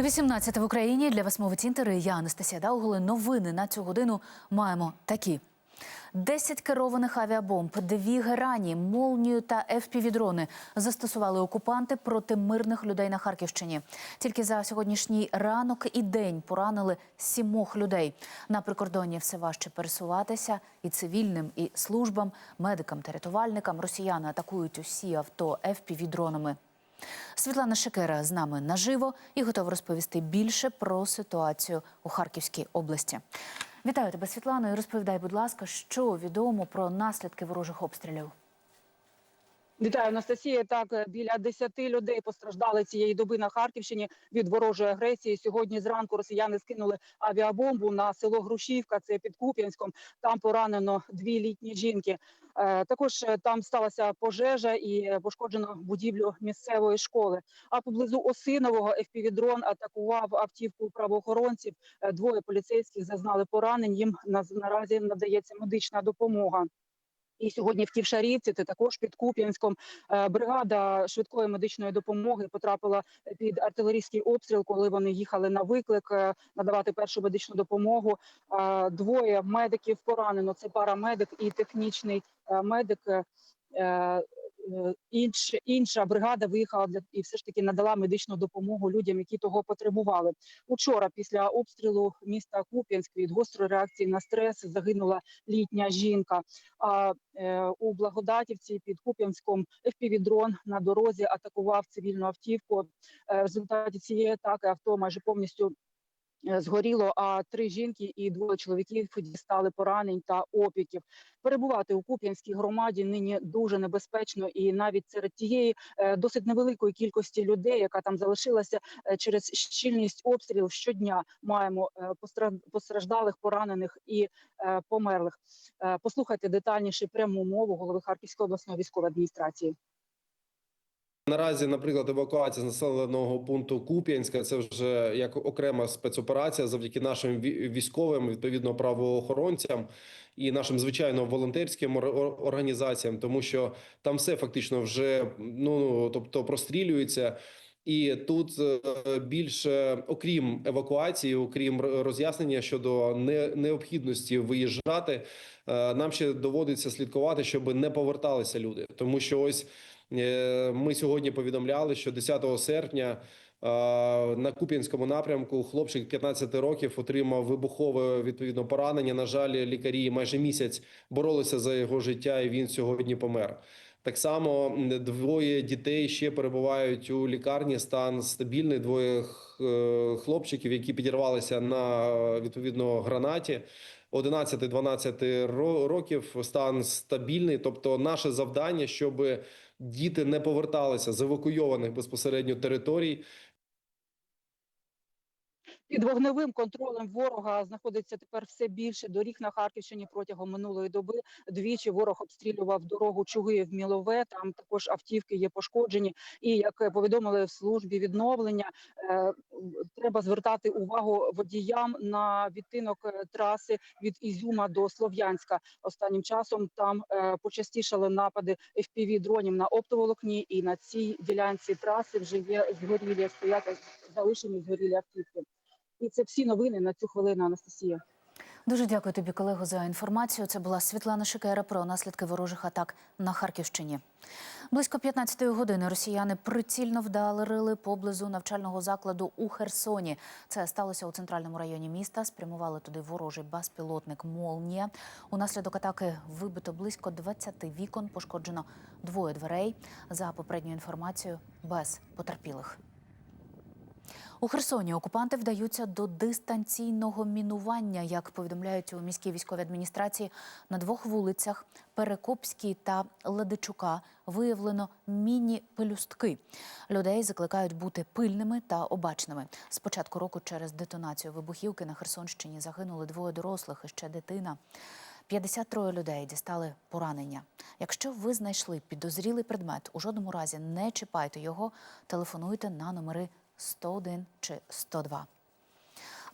18 в Україні для вас мовить інтер. Я Анастасія Дауголи. Новини на цю годину маємо такі. 10 керованих авіабомб, дві герані, молнію та ФПВ-дрони застосували окупанти проти мирних людей на Харківщині. Тільки за сьогоднішній ранок і день поранили сімох людей. На прикордонні все важче пересуватися і цивільним, і службам, медикам та рятувальникам. Росіяни атакують усі авто ФПВ-дронами. Світлана Шикера з нами наживо і готова розповісти більше про ситуацію у Харківській області. Вітаю тебе, Світлано, і розповідай, будь ласка, що відомо про наслідки ворожих обстрілів. Вітаю, Анастасія. Так, е, біля 10 людей постраждали цієї доби на Харківщині від ворожої агресії. Сьогодні зранку росіяни скинули авіабомбу на село Грушівка. Це під Куп'янськом. Там поранено дві літні жінки. Е, Також е, там сталася пожежа і пошкоджено будівлю місцевої школи. А поблизу Осинового FPV-дрон атакував автівку правоохоронців. Двоє поліцейських зазнали поранень. Їм на- наразі надається медична допомога. І сьогодні в Ківшарівці, це також під Куп'янськом, е, бригада швидкої медичної допомоги потрапила під артилерійський обстріл, коли вони їхали на виклик е, надавати першу медичну допомогу. Е, Двоє медиків поранено. Це парамедик і технічний медик. Е, Інш, інша бригада виїхала для і все ж таки надала медичну допомогу людям, які того потребували. Учора, після обстрілу міста Куп'янськ від гострої реакції на стрес загинула літня жінка. А е, у Благодатівці під Куп'янськом FPV-дрон на дорозі атакував цивільну автівку. Е, в результаті цієї атаки авто майже повністю згоріло. А три жінки і двоє чоловіків дістали поранень та опіків. Перебувати у Куп'янській громаді нині дуже небезпечно, і навіть серед тієї е, досить невеликої кількості людей, яка там залишилася е, через щільність обстрілів щодня маємо е, постраждалих, поранених і е, померлих. Е, Послухайте детальніше пряму мову голови Харківської обласної військової адміністрації. Наразі, наприклад, евакуація з населеного пункту Куп'янська це вже як окрема спецоперація завдяки нашим ві- військовим, відповідно правоохоронцям і нашим звичайно волонтерським ор- ор- організаціям, тому що там все фактично вже ну тобто прострілюється. І тут е, більше, окрім евакуації, окрім роз'яснення щодо не- необхідності виїжджати, е, нам ще доводиться слідкувати, щоб не поверталися люди, тому що ось. Е, Ми сьогодні повідомляли, що 10 серпня е, на Куп'янському напрямку хлопчик 15 років отримав вибухове відповідно поранення. На жаль, лікарі майже місяць боролися за його життя, і він сьогодні помер. Так само двоє дітей ще перебувають у лікарні. Стан стабільний. Двоє е, хлопчиків, які підірвалися на відповідно гранаті. 11-12 років стан стабільний. Тобто, наше завдання, щоб діти не поверталися з евакуйованих безпосередньо територій. Під вогневим контролем ворога знаходиться тепер все більше доріг на Харківщині протягом минулої доби. Двічі ворог обстрілював дорогу Чугиїв Мілове. Там також автівки є пошкоджені. І як повідомили в службі відновлення, е, треба звертати увагу водіям на відтинок е, траси від Ізюма до Слов'янська. Останнім часом там е, почастішали напади fpv дронів на оптоволокні, і на цій ділянці траси вже є згорілі стоять залишені згорілі автівки. І це всі новини на цю хвилину, Анастасія. Дуже дякую тобі, колего, за інформацію. Це була Світлана Шикера про наслідки ворожих атак на Харківщині. Близько 15-ї години росіяни прицільно вдарили поблизу навчального закладу у Херсоні. Це сталося у центральному районі міста. Спрямували туди ворожий безпілотник Молнія. Унаслідок атаки вибито близько 20 вікон, пошкоджено двоє дверей. За попередньою інформацією, без потерпілих. У Херсоні окупанти вдаються до дистанційного мінування. Як повідомляють у міській військовій адміністрації, на двох вулицях Перекопській та Ледичука виявлено міні-пелюстки. Людей закликають бути пильними та обачними. З початку року через детонацію вибухівки на Херсонщині загинули двоє дорослих і ще дитина. 53 людей дістали поранення. Якщо ви знайшли підозрілий предмет, у жодному разі не чіпайте його, телефонуйте на номери 101 чи 102.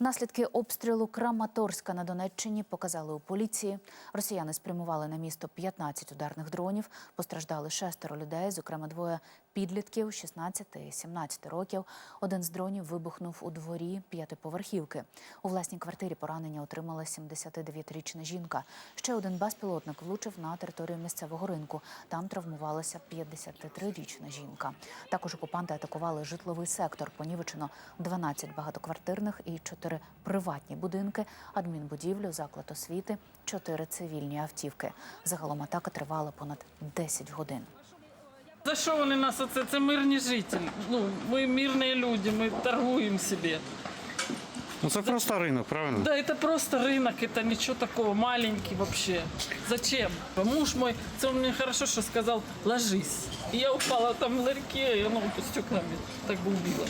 Наслідки обстрілу Краматорська на Донеччині показали у поліції. Росіяни спрямували на місто 15 ударних дронів. Постраждали шестеро людей, зокрема двоє підлітків 16 і 17 років. Один з дронів вибухнув у дворі п'ятиповерхівки. У власній квартирі поранення отримала 79-річна жінка. Ще один безпілотник влучив на територію місцевого ринку. Там травмувалася 53-річна жінка. Також окупанти атакували житловий сектор. Понівечено 12 багатоквартирних і 4 приватні будинки, адмінбудівлю, заклад освіти, 4 цивільні автівки. Загалом атака тривала понад 10 годин. За що вони нас оце? Це мирні жителі. Ну, ми мирні люди, ми торгуємо собі. Ну це просто ринок, правильно? Да, це просто ринок, це нічого такого, маленький вообще. Зачем? Муж мой, це он мені хорошо, що сказав, ложись. І я упала там в ларьке, і воно по стеклами так би убило.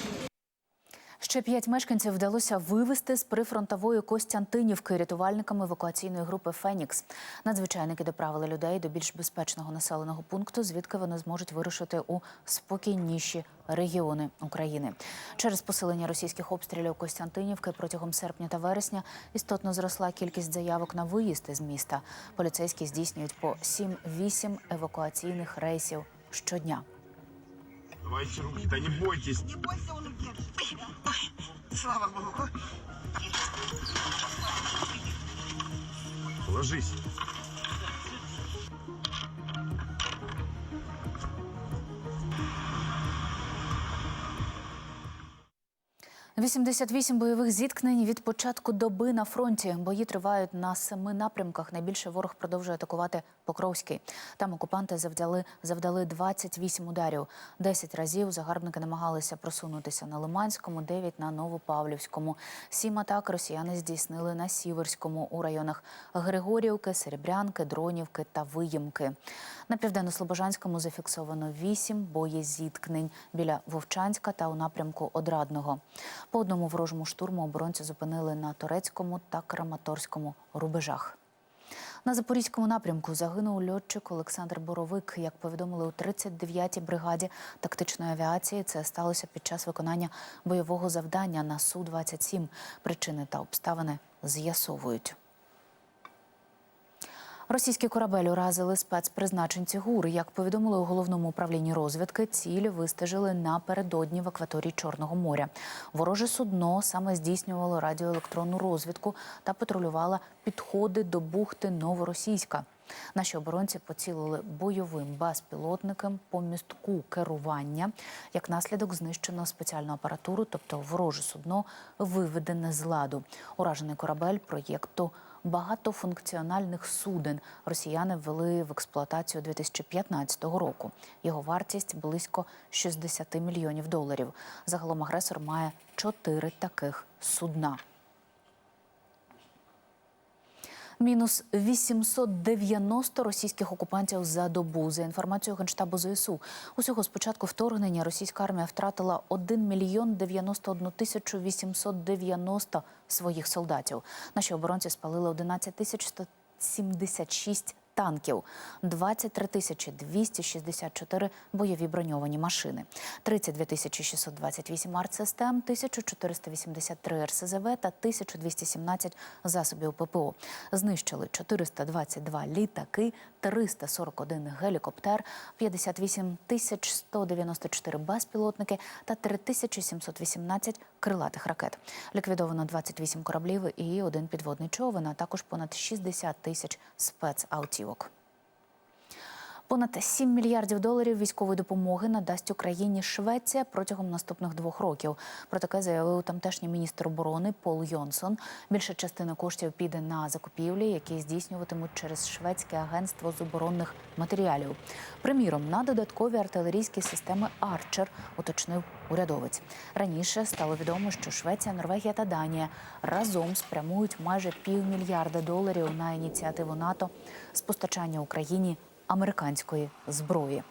Ще п'ять мешканців вдалося вивезти з прифронтової Костянтинівки рятувальниками евакуаційної групи Фенікс. Надзвичайники доправили людей до більш безпечного населеного пункту, звідки вони зможуть вирушити у спокійніші регіони України. Через посилення російських обстрілів Костянтинівки протягом серпня та вересня істотно зросла кількість заявок на виїзд із міста. Поліцейські здійснюють по 7-8 евакуаційних рейсів щодня. Давайте руки, да не бойтесь. Не бойся, он убьет. Ой, Слава Богу. Ложись. 88 бойових зіткнень від початку доби на фронті. Бої тривають на семи напрямках. Найбільше ворог продовжує атакувати Покровський. Там окупанти завдали завдали 28 ударів. 10 разів загарбники намагалися просунутися на Лиманському, 9 на Новопавлівському. Сім атак росіяни здійснили на Сіверському у районах Григорівки, Серебрянки, Дронівки та Виїмки. На південно-слобожанському зафіксовано 8 боєзіткнень біля Вовчанська та у напрямку Одрадного. По одному ворожому штурму оборонці зупинили на турецькому та краматорському рубежах. На запорізькому напрямку загинув льотчик Олександр Боровик. Як повідомили у 39-й бригаді тактичної авіації, це сталося під час виконання бойового завдання на су 27 Причини та обставини з'ясовують. Російський корабель уразили спецпризначенці ГУР. Як повідомили у головному управлінні розвідки, ціль вистежили напередодні в акваторії Чорного моря. Вороже судно саме здійснювало радіоелектронну розвідку та патрулювало підходи до бухти Новоросійська. Наші оборонці поцілили бойовим безпілотником по містку керування. Як наслідок знищено спеціальну апаратуру, тобто вороже судно виведене з ладу. Уражений корабель проєкту багатофункціональних суден росіяни ввели в експлуатацію 2015 року. Його вартість близько 60 мільйонів доларів. Загалом агресор має чотири таких судна. Мінус 890 російських окупантів за добу. За інформацією Генштабу ЗСУ. Усього з початку вторгнення російська армія втратила 1 мільйон 91 тисячу 890 своїх солдатів. Наші оборонці спалили 11 тисяч 176 танків, 23 тисячі 264 бойові броньовані машини, 32 тисячі 628 артсистем, 1483 РСЗВ та 1217 засобів ППО. Знищили 422 літаки, 341 гелікоптер, 58 тисяч 194 безпілотники та 3718 крилатих ракет. Ліквідовано 28 кораблів і один підводний човен, а також понад 60 тисяч 지옥. Понад 7 мільярдів доларів військової допомоги надасть Україні Швеція протягом наступних двох років. Про таке заявив тамтешній міністр оборони Пол Йонсон. Більша частина коштів піде на закупівлі, які здійснюватимуть через шведське агентство з оборонних матеріалів. Приміром, на додаткові артилерійські системи Арчер, уточнив урядовець. Раніше стало відомо, що Швеція, Норвегія та Данія разом спрямують майже півмільярда доларів на ініціативу НАТО з постачання Україні американської зброї.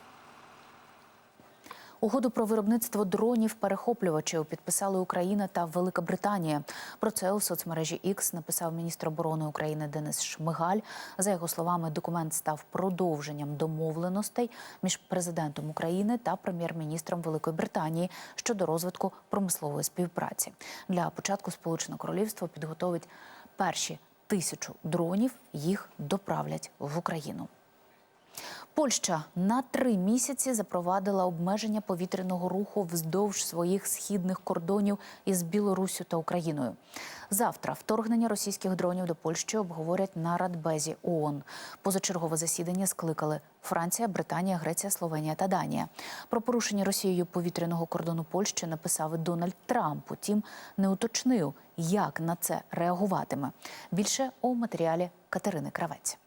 Угоду про виробництво дронів перехоплювачів підписали Україна та Велика Британія. Про це у соцмережі X написав міністр оборони України Денис Шмигаль. За його словами, документ став продовженням домовленостей між президентом України та прем'єр-міністром Великої Британії щодо розвитку промислової співпраці. Для початку Сполучене Королівство підготовить перші тисячу дронів. Їх доправлять в Україну. Польща на три місяці запровадила обмеження повітряного руху вздовж своїх східних кордонів із Білоруссю та Україною. Завтра вторгнення російських дронів до Польщі обговорять на Радбезі ООН. Позачергове засідання скликали Франція, Британія, Греція, Словенія та Данія. Про порушення Росією повітряного кордону Польщі написав і Дональд Трамп. Утім, не уточнив, як на це реагуватиме. Більше у матеріалі Катерини Кравець.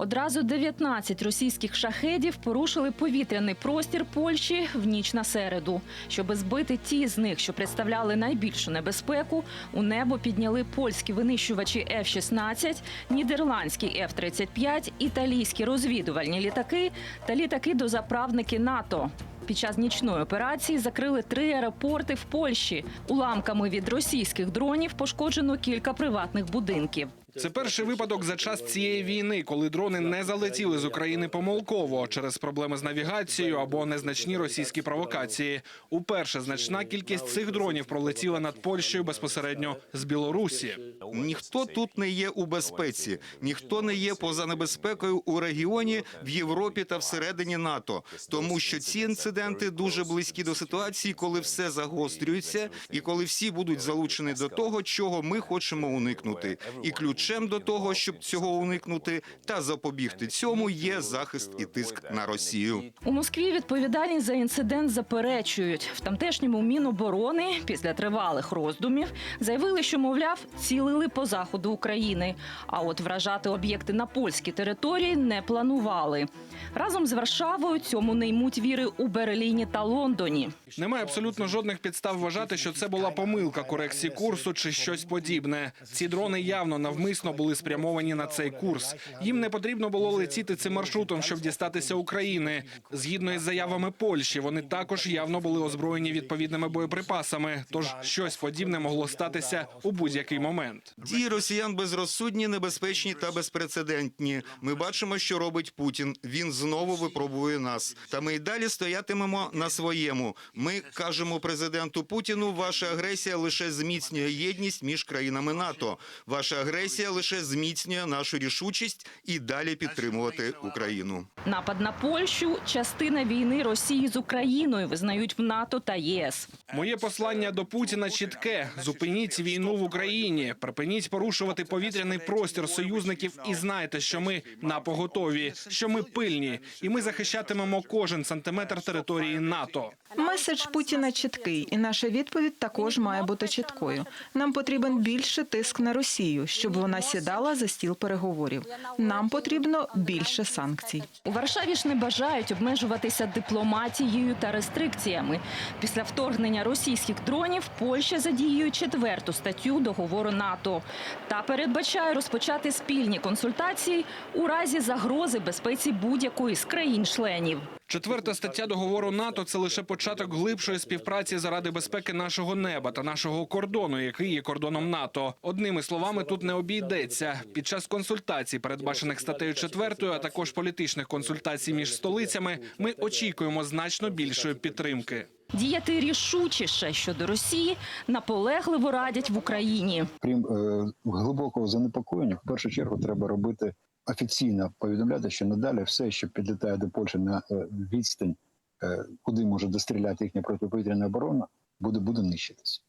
Одразу 19 російських шахедів порушили повітряний простір Польщі в ніч на середу. Щоби збити ті з них, що представляли найбільшу небезпеку, у небо підняли польські винищувачі F-16, нідерландські F-35, італійські розвідувальні літаки та літаки-дозаправники НАТО. Під час нічної операції закрили три аеропорти в Польщі. Уламками від російських дронів пошкоджено кілька приватних будинків. Це перший випадок за час цієї війни, коли дрони не залетіли з України помилково через проблеми з навігацією або незначні російські провокації. Уперше значна кількість цих дронів пролетіла над Польщею безпосередньо з Білорусі. Ніхто тут не є у безпеці, ніхто не є поза небезпекою у регіоні, в Європі та всередині НАТО, тому що ці інциденти дуже близькі до ситуації, коли все загострюється, і коли всі будуть залучені до того, чого ми хочемо уникнути. І ключем до того, щоб цього уникнути та запобігти цьому, є захист і тиск на Росію. У Москві відповідальність за інцидент заперечують. В тамтешньому міноборони після тривалих роздумів заявили, що мовляв цілили по заходу України. А от вражати об'єкти на польській території не планували. Разом з Варшавою цьому не ймуть віри у Берліні та Лондоні. Немає абсолютно жодних підстав вважати, що це була помилка корекції курсу чи щось подібне. Ці дрони явно навмисно були спрямовані на цей курс. Їм не потрібно було летіти цим маршрутом, щоб дістатися України. Згідно із заявами Польщі, вони також явно були озброєні відповідними боєприпасами. Тож щось подібне могло статися у будь-який момент. Дії росіян безрозсудні, небезпечні та безпрецедентні. Ми бачимо, що робить Путін. Він знову випробує нас. Та ми й далі стоятимемо на своєму. Ми кажемо президенту Путіну: ваша агресія лише зміцнює єдність між країнами НАТО. Ваша агресія лише зміцнює нашу рішучість і далі підтримувати Україну. Напад на Польщу частина війни Росії з Україною визнають в НАТО та ЄС. Моє послання до Путіна чітке: зупиніть війну в Україні, припиніть порушувати повітряний простір союзників і знайте, що ми на поготові, що ми пильні, і ми захищатимемо кожен сантиметр території НАТО. Меседж Путіна чіткий, і наша відповідь також має бути чіткою. Нам потрібен більше тиск на Росію, щоб вона сідала за стіл переговорів. Нам потрібно більше санкцій. У Варшаві ж не бажають обмежуватися дипломатією та рестрикціями. Після вторгнення російських дронів Польща задіює четверту статтю договору НАТО та передбачає розпочати спільні консультації у разі загрози безпеці будь-якої з країн-членів. Четверта стаття договору НАТО це лише початок глибшої співпраці заради безпеки нашого неба та нашого кордону, який є кордоном НАТО. Одними словами, тут не обійдеться. Під час консультацій, передбачених статтею 4, а також політичних консультацій між столицями, ми очікуємо значно більшої підтримки. Діяти рішучіше щодо Росії наполегливо радять в Україні. крім е, глибокого занепокоєння, в першу чергу треба робити офіційно повідомляти, що надалі все, що підлітає до Польщі на е, відстань, е, куди може достріляти їхня протиповітряна оборона, буде буде нищитися.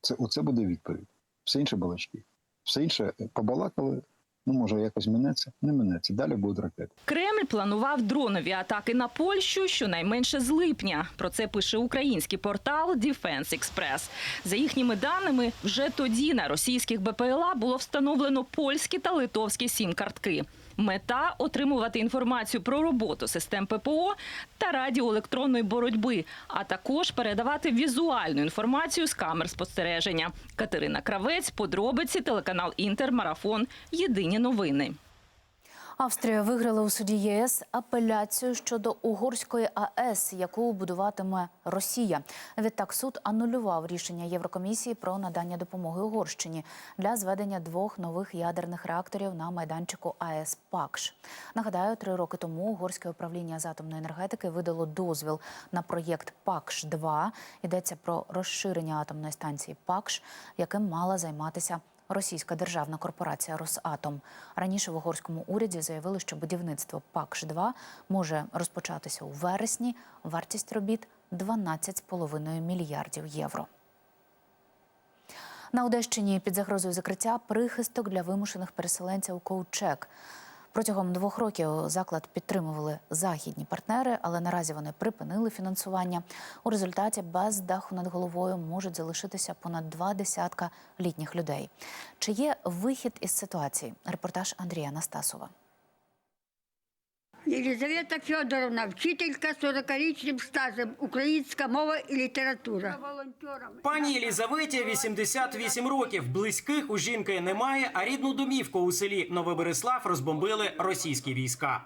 Це оце буде відповідь. Все інше балачки. Все інше е, побалакали. Ну може якось минеться, не минеться. Далі будуть ракети. Кремль планував дронові атаки на Польщу щонайменше з липня. Про це пише український портал Defense Express. За їхніми даними, вже тоді на російських БПЛА було встановлено польські та литовські сім-картки. Мета отримувати інформацію про роботу систем ППО та радіоелектронної боротьби, а також передавати візуальну інформацію з камер спостереження. Катерина Кравець, подробиці, телеканал Інтер, Марафон. Єдині новини. Австрія виграла у суді ЄС апеляцію щодо угорської АЕС, яку будуватиме Росія. Відтак суд анулював рішення Єврокомісії про надання допомоги Угорщині для зведення двох нових ядерних реакторів на майданчику АЕС Пакш. Нагадаю, три роки тому угорське управління з атомної енергетики видало дозвіл на проєкт Пакш 2 Йдеться про розширення атомної станції Пакш, яким мала займатися російська державна корпорація Росатом. Раніше в угорському уряді заявили, що будівництво ПАКШ-2 може розпочатися у вересні. Вартість робіт 12,5 мільярдів євро. На Одещині під загрозою закриття прихисток для вимушених переселенців Коучек. Протягом двох років заклад підтримували західні партнери, але наразі вони припинили фінансування. У результаті без даху над головою можуть залишитися понад два десятка літніх людей. Чи є вихід із ситуації? Репортаж Андрія Настасова. Єлизавета Федоровна, вчителька з 40-річним стажем, українська мова і література. Пані Єлізаветі 88 років. Близьких у жінки немає, а рідну домівку у селі Новобереслав розбомбили російські війська.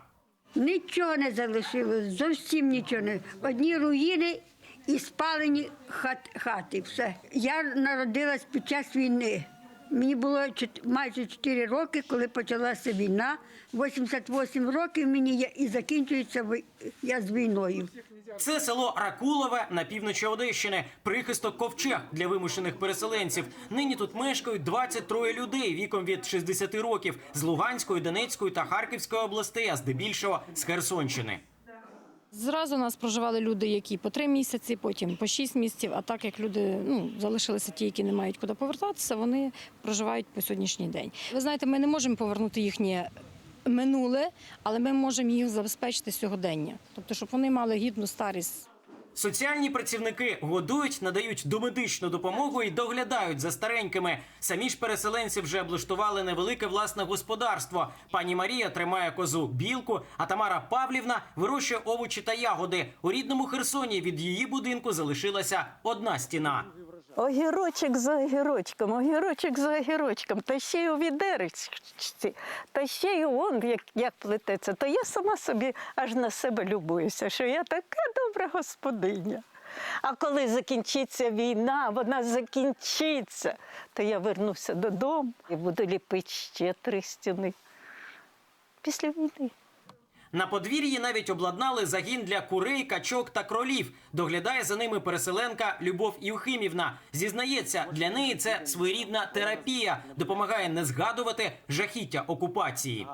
Нічого не залишилось, зовсім нічого не. Одні руїни і спалені хат, хати. Все. Я народилась під час війни. Мені було майже 4 роки, коли почалася війна. 88 років мені є- і закінчується я з війною. Це село Ракулове на півночі Одещини, прихисток ковчег для вимушених переселенців. Нині тут мешкають 23 людей віком від 60 років з Луганської, Донецької та Харківської областей, а здебільшого з Херсонщини. Зразу нас проживали люди, які по три місяці, потім по шість місяців. А так як люди ну залишилися ті, які не мають куди повертатися, вони проживають по сьогоднішній день. Ви знаєте, ми не можемо повернути їхнє минуле, але ми можемо їх забезпечити сьогодення, тобто, щоб вони мали гідну старість. Соціальні працівники годують, надають домедичну допомогу і доглядають за старенькими. Самі ж переселенці вже облаштували невелике власне господарство. Пані Марія тримає козу білку, а Тамара Павлівна вирощує овочі та ягоди. У рідному Херсоні від її будинку залишилася одна стіна. Огірочок за огірочком, огірочок за огірочком, та ще й у відеречці, та ще й он як, як плететься. То я сама собі аж на себе любуюся, що я така добра господиня. А коли закінчиться війна, вона закінчиться, то я вернуся додому і буду ліпити ще три стіни після війни. На подвір'ї навіть обладнали загін для курей, качок та кролів. Доглядає за ними переселенка Любов Євхимівна. Зізнається, для неї це своєрідна терапія, допомагає не згадувати жахіття окупації.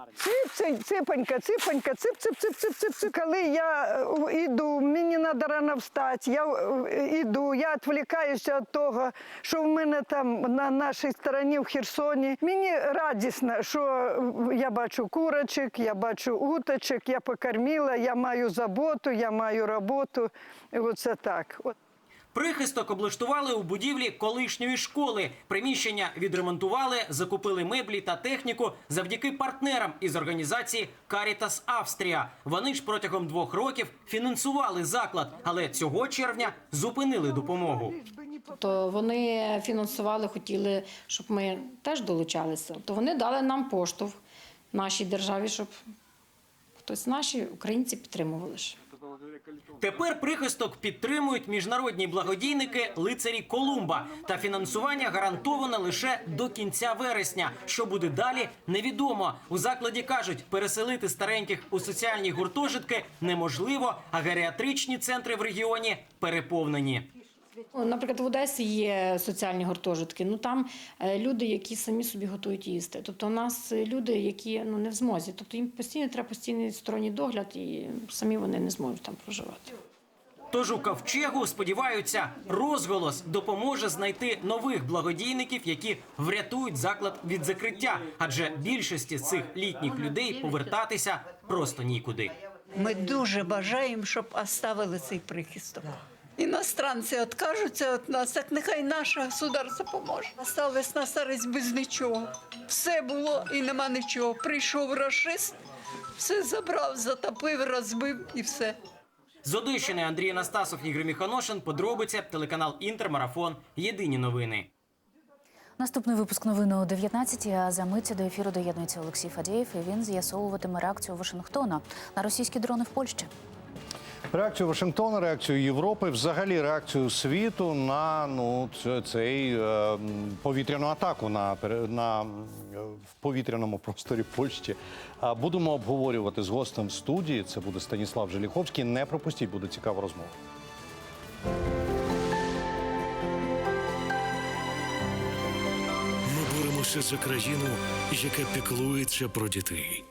Цip, ципонька, ципонька, цip, цip, цip, цip, цip, цip. Коли я е, йду, мені треба рано встати, я е, йду, я відволікаюся від того, що в мене там на нашій стороні в Херсоні. Мені радісно, що я бачу курочок, я бачу уточок, я покормила, я маю заботу, я маю роботу. І Оце так. От. Прихисток облаштували у будівлі колишньої школи. Приміщення відремонтували, закупили меблі та техніку завдяки партнерам із організації Caritas Австрія. Вони ж протягом двох років фінансували заклад, але цього червня зупинили допомогу. Тобто вони фінансували, хотіли, щоб ми теж долучалися. То вони дали нам поштовх нашій державі, щоб хтось наші українці підтримували. ж. Тепер прихисток підтримують міжнародні благодійники лицарі Колумба. Та фінансування гарантовано лише до кінця вересня. Що буде далі, невідомо. У закладі кажуть, переселити стареньких у соціальні гуртожитки неможливо, а геріатричні центри в регіоні переповнені. Наприклад, в Одесі є соціальні гуртожитки. Ну там е, люди, які самі собі готують їсти. Тобто, у нас е, люди, які ну не в змозі. Тобто їм постійно треба постійний сторонній догляд, і самі вони не зможуть там проживати. Тож у ковчегу сподіваються, розголос допоможе знайти нових благодійників, які врятують заклад від закриття. Адже більшості з цих літніх людей повертатися просто нікуди. Ми дуже бажаємо, щоб оставили цей прихисток. Іностранці відкажуться від нас, так нехай наше государство поможе. Осталось на старість без нічого. Все було і нема нічого. Прийшов рашист, все забрав, затопив, розбив і все. З Одещини Андрій Анастасов, Ігор Міханошин. Подробиця телеканал Інтермарафон. Єдині новини. Наступний випуск новини о 19 А за мить до ефіру доєднується Олексій Фадєєв. І він з'ясовуватиме реакцію Вашингтона на російські дрони в Польщі. Реакцію Вашингтона, реакцію Європи, взагалі реакцію світу на ну цей е, повітряну атаку на на е, в повітряному просторі Польщі. Будемо обговорювати з гостем студії. Це буде Станіслав Желіховський. Не пропустіть, буде цікава розмова. Ми боремося за країну, яка піклується про дітей.